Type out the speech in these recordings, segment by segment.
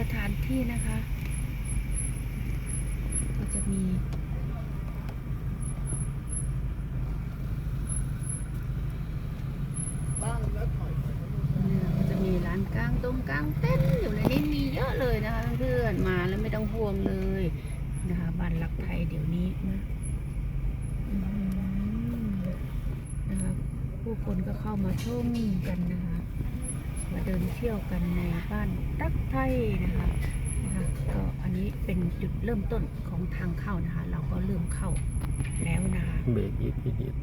สถานที่นะคะ ก็จะมีเนี่ยก็จะมีร้านกลางตรงกลางเต้นท์อยู่ในนี้มีเยอะเลยนะคะเพื่อนมาแล้วไม่ต้องห่วงเลยนะคะบ้านรักไทยเดี๋ยวนี้นะนะคะผู้คนก็เข้ามาชมกันนะคะ ดินเที่ยวกันในบ้านรักไทยนะคะนะคะก็อันนี้เป็นจุดเริ่มต้นของทางเข้านะคะ เราก็เริ่มเข้าแล้วนะคะเบรกอีกทีเดียว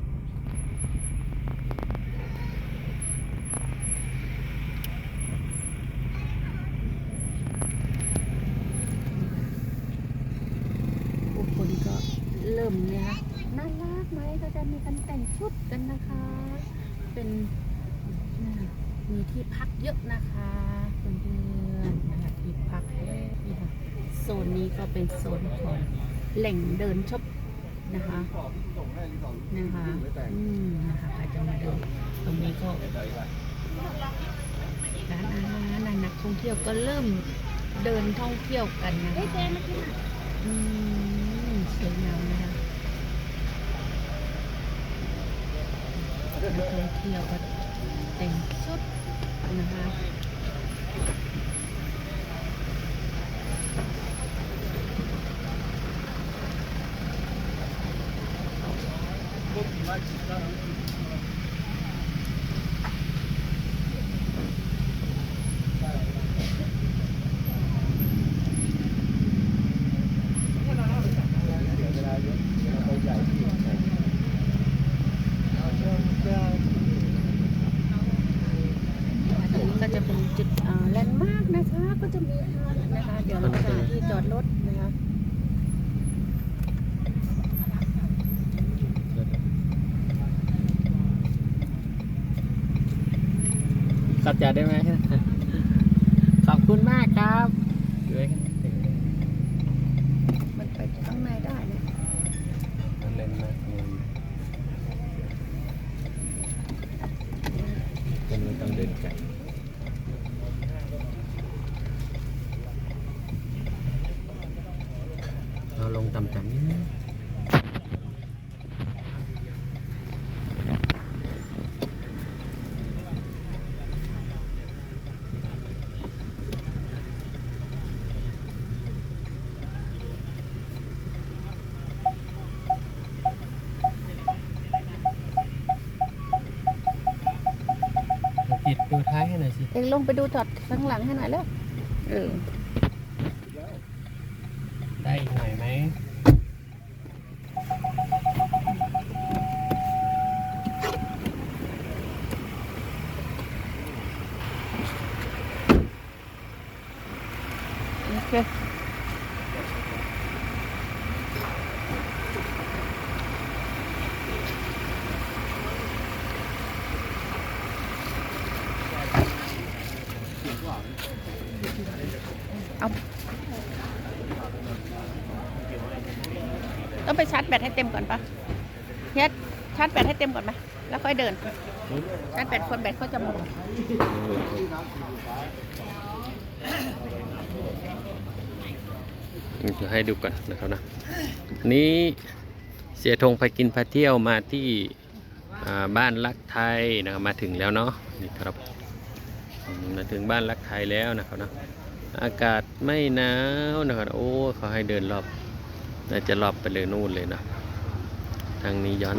ผู้คนก็เริ่มเนี่ยค่ะน่ารักไหมก็จะมีการแต่งชุดกันนะคะ เป็นน่ะ มีที่พักเยอะนะคะเพื่อนๆนะคะที่พักนี่ค่ะโซนนี้ก็เป็นโซนของแหล่งเดินชมนะคะนะคะอืมนะคะใครจะมาเดินตรงนี้ก็ร้านอาหารนะนักท่องเที่ยวก็เริ่มเดินท่องเที่ยวกันนะคะอืมสวยงามนะคะนักท่องเที่ยวก็ Tình chút 12 ก็จะมีนะคะ เดี๋ยวเราจะหาที่จอดรถนะคะขับจ่าได้ไหมขอบคุณมากครับด้วยมันไปข้างในได้นะมันเล่นมากเลยเป็นไม่ต้องเดินไกลเอา ลงต่ำๆนิดนึงปิดดูท้ายให้หน่อยสิ เองลงไปดูจอดข้างหลังให้หน่อยแล้วเออ ได้อีกหน่อยไหมโอเค เอาต้องไปชาร์จแบตให้เต็มก่อนปะเฮ็ดชาร์จแบตให้เต็มก่อนไหมแล้วค่อยเดิน ชาร์จแบตคนแบตเขาจะหมดจะให้ดูก่อนนะครับนะนี้เสียธงไปกินพาเที่ยวมาที่บ้านรักไทยนะครับมาถึงแล้วเนาะนี่ครับ มาถึงบ้านรักไทยแล้วนะครับนะอากาศไม่หนาวนะครับโอ้เขาให้เดินรอบน่าจะรอบไปเลยนู่นเลยนะทางนี้ย้อน